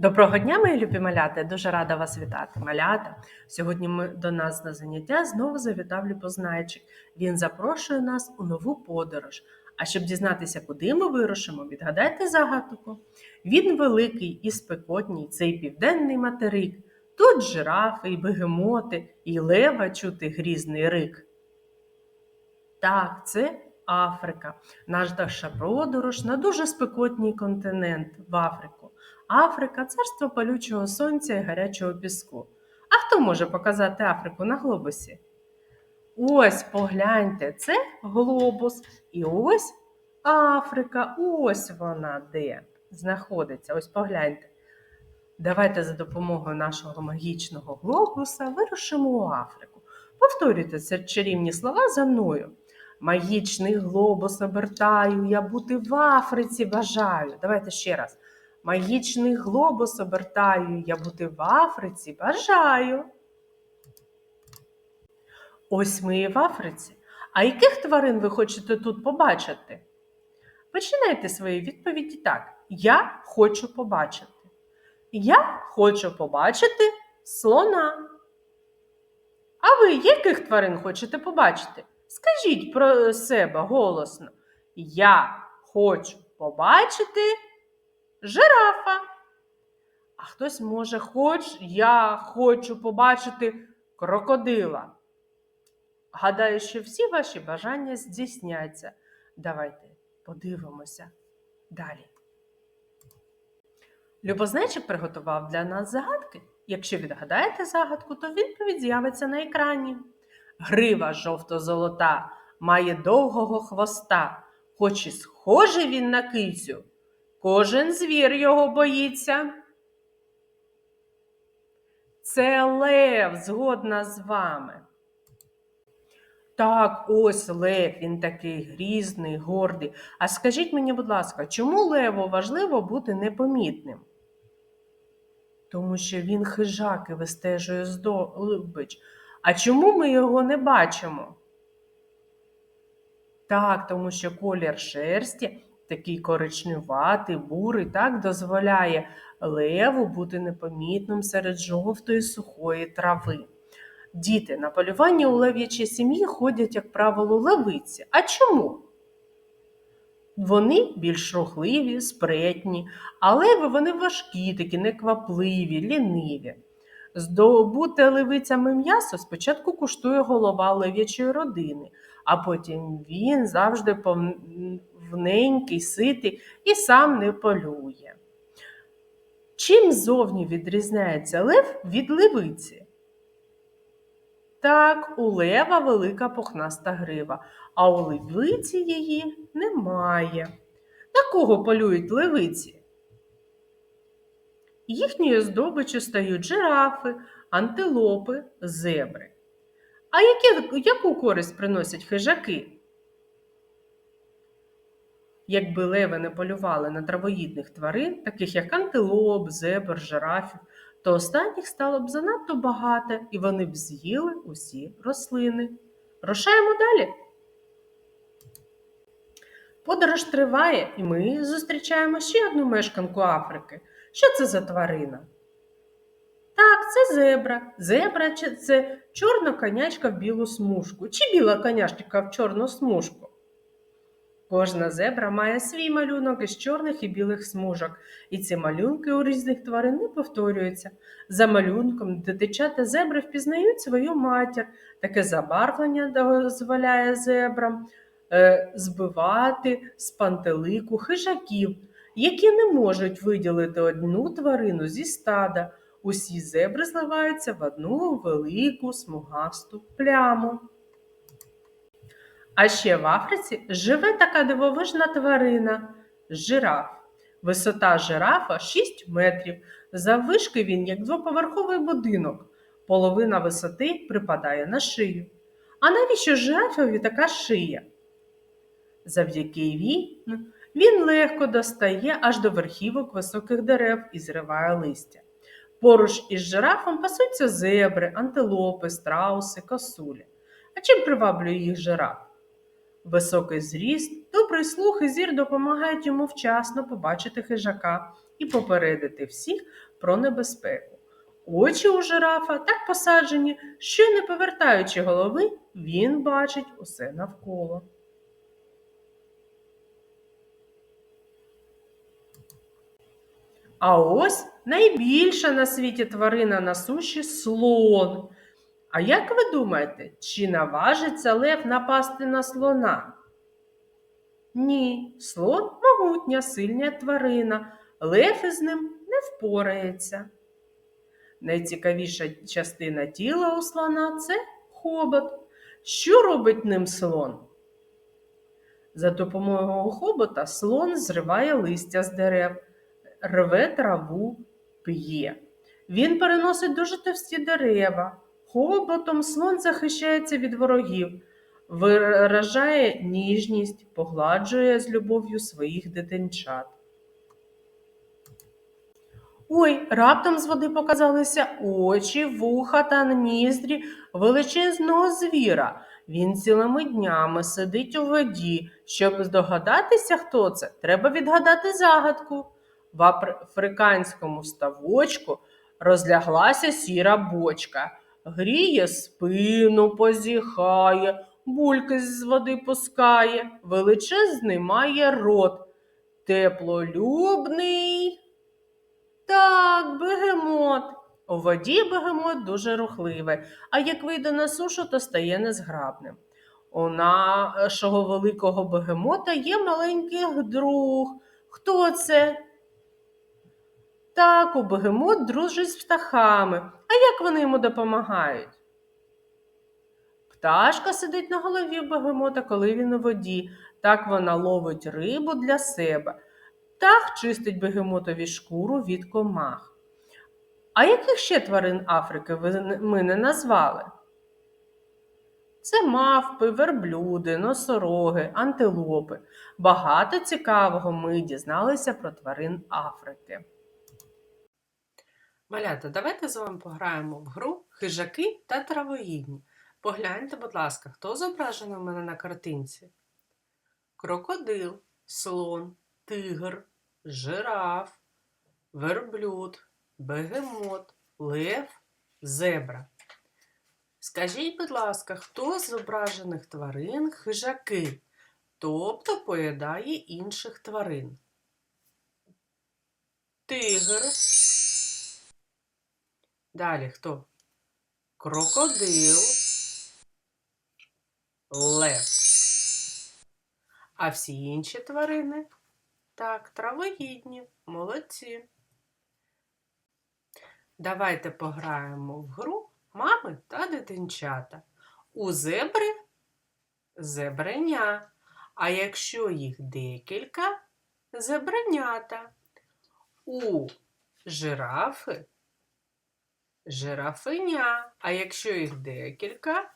Доброго дня, мої любі малята! Дуже рада вас вітати. Малята. Сьогодні ми до нас на заняття знову завітав Любознайчик. Він запрошує нас у нову подорож. А щоб дізнатися, куди ми вирушимо, відгадайте загадку. Він великий і спекотній, цей південний материк. Тут жирафи, і бегемоти, і лева чути грізний рик. Так, це Африка. Наша подорож на дуже спекотній континент в Африку. Африка царство палючого сонця і гарячого піску. А хто може показати Африку на глобусі? Ось погляньте, це глобус. І ось Африка. Ось вона де знаходиться. Ось погляньте. Давайте за допомогою нашого магічного глобуса вирушимо у Африку. Повторюйте ці чарівні слова за мною. Магічний глобус обертаю, я бути в Африці бажаю. Давайте ще раз. Магічний глобус обертаю, я бути в Африці бажаю. Ось ми і в Африці. А яких тварин ви хочете тут побачити? Починайте свої відповіді так. Я хочу побачити. Я хочу побачити слона. А ви яких тварин хочете побачити? Скажіть про себе голосно. Я хочу побачити жирафа. А хтось може хоч я хочу побачити крокодила. Гадаю, що всі ваші бажання здійсняться. Давайте подивимося далі. Любознайчик приготував для нас загадки. Якщо відгадаєте загадку, то відповідь з'явиться на екрані. Грива жовто-золота має довгого хвоста, хоч і схожий він на кицю, кожен звір його боїться. Це лев, згодна з вами. Так, ось лев, він такий грізний, гордий. А скажіть мені, будь ласка, чому леву важливо бути непомітним? Тому що він хижак і вистежує здобич. А чому ми його не бачимо? Так, тому що колір шерсті такий коричневатий, бурий, так дозволяє леву бути непомітним серед жовтої сухої трави. Діти на полювання у лев'ячій сім'ї ходять, як правило, левиці. А чому? Вони більш рухливі, спретні, а леви вони важкі, такі неквапливі, ліниві. Здобуте левицями м'ясо спочатку куштує голова лев'ячої родини, а потім він завжди повненький, ситий і сам не полює. Чим зовні відрізняється лев від левиці? Так, у лева велика пухнаста грива, а у левиці її немає. На кого полюють левиці? Їхньою здобиччю стають жирафи, антилопи, зебри. А які, яку користь приносять хижаки? Якби леви не полювали на травоїдних тварин, таких як антилоп, зебр, жирафів, то останніх стало б занадто багато і вони б з'їли усі рослини. Рушаємо далі. Подорож триває, і ми зустрічаємо ще одну мешканку Африки. Що це за тварина? Зебра. Зебра це чорна конячка в білу смужку. Чи біла конячка в чорну смужку? Кожна зебра має свій малюнок із чорних і білих смужок, і ці малюнки у різних тварин не повторюються. За малюнком дитичата зебри впізнають свою матір. Таке забарвлення дозволяє зебрам е, збивати з пантелику хижаків, які не можуть виділити одну тварину зі стада. Усі зебри зливаються в одну велику смугасту пляму. А ще в Африці живе така дивовижна тварина жираф. Висота жирафа 6 метрів. Заввишки він, як двоповерховий будинок. Половина висоти припадає на шию. А навіщо жирафові така шия? Завдяки він, він легко достає аж до верхівок високих дерев і зриває листя. Поруч із жирафом пасуться зебри, антилопи, страуси, косулі. А чим приваблює їх жираф? Високий зріст, добрий слух і зір допомагають йому вчасно побачити хижака і попередити всіх про небезпеку. Очі у жирафа так посаджені, що, не повертаючи голови, він бачить усе навколо. А ось найбільша на світі тварина на суші слон. А як ви думаєте, чи наважиться лев напасти на слона? Ні, слон могутня, сильна тварина, лев із ним не впорається. Найцікавіша частина тіла у слона це хобот. Що робить ним слон? За допомогою хобота слон зриває листя з дерев, рве траву, п'є. Він переносить дуже товсті дерева. Хоботом слон захищається від ворогів, виражає ніжність, погладжує з любов'ю своїх дитинчат. Ой, раптом з води показалися очі, вуха та ніздрі величезного звіра. Він цілими днями сидить у воді. Щоб здогадатися, хто це, треба відгадати загадку. В африканському ставочку розляглася сіра бочка. Гріє спину, позіхає, бульки з води пускає, величезний має рот. Теплолюбний. Так, бегемот. У воді бегемот дуже рухливий, а як вийде на сушу, то стає незграбним. У нашого великого бегемота є маленький друг. Хто це? Так, у бегемот дружить з птахами. А як вони йому допомагають? Пташка сидить на голові бегемота, коли він у воді. Так вона ловить рибу для себе. Птах чистить бегемотові шкуру від комах. А яких ще тварин Африки ми не назвали? Це мавпи, верблюди, носороги, антилопи. Багато цікавого ми дізналися про тварин Африки. Малята, давайте з вами пограємо в гру хижаки та травоїдні. Погляньте, будь ласка, хто зображений у мене на картинці? Крокодил, слон, тигр, жираф, верблюд, бегемот, лев, зебра. Скажіть, будь ласка, хто з зображених тварин хижаки, тобто поїдає інших тварин? Тигр. Далі хто? Крокодил. Лев. А всі інші тварини? Так, травоїдні, молодці. Давайте пограємо в гру мами та дитинчата. У зебри зебреня. А якщо їх декілька, зебренята. У жирафи жирафиня. А якщо їх декілька,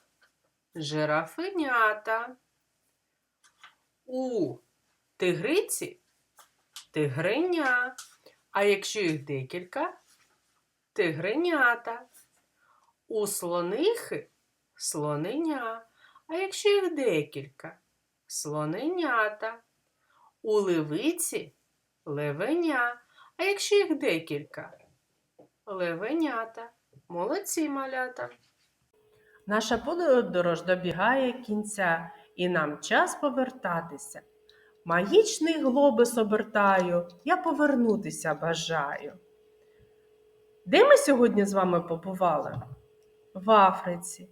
жирафинята. У тигриці тигриня. А якщо їх декілька, тигренята. У слонихи слоненя. А якщо їх декілька, слоненята. У левиці левеня. А якщо їх декілька, левенята. Молодці малята. Наша подорож добігає кінця, і нам час повертатися. Магічний глобус обертаю, я повернутися бажаю. Де ми сьогодні з вами побували? В Африці.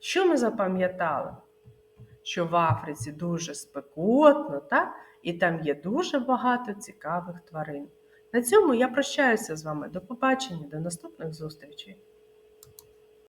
Що ми запам'ятали? Що в Африці дуже спекотно, так? і там є дуже багато цікавих тварин. На цьому я прощаюся з вами. До побачення, до наступних зустрічей.